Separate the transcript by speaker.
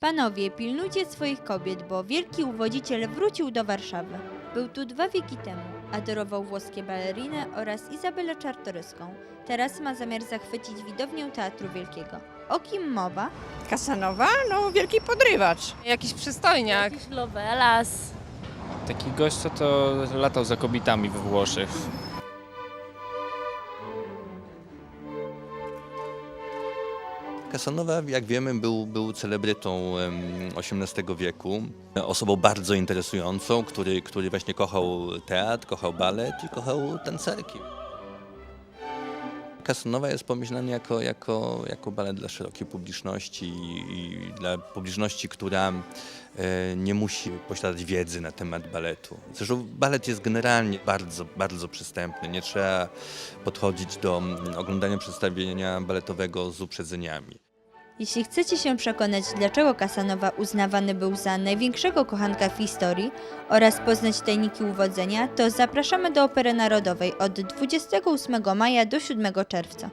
Speaker 1: Panowie, pilnujcie swoich kobiet, bo wielki uwodziciel wrócił do Warszawy. Był tu dwa wieki temu. Adorował włoskie baleriny oraz Izabelę Czartoryską. Teraz ma zamiar zachwycić widownię Teatru Wielkiego. O kim mowa?
Speaker 2: Kasanowa? No, wielki podrywacz.
Speaker 3: Jakiś przystojniak.
Speaker 4: Jakiś lovelas.
Speaker 5: Taki gość, co to latał za kobietami we Włoszech.
Speaker 6: Casanova, jak wiemy, był, był celebrytą XVIII wieku, osobą bardzo interesującą, który, który właśnie kochał teatr, kochał balet i kochał tancerki. Casanova jest pomyślany jako, jako, jako balet dla szerokiej publiczności i, i dla publiczności, która e, nie musi posiadać wiedzy na temat baletu. Zresztą balet jest generalnie bardzo, bardzo przystępny. Nie trzeba podchodzić do mm, oglądania przedstawienia baletowego z uprzedzeniami.
Speaker 1: Jeśli chcecie się przekonać, dlaczego Kasanowa uznawany był za największego kochanka w historii oraz poznać tajniki uwodzenia, to zapraszamy do Opery Narodowej od 28 maja do 7 czerwca.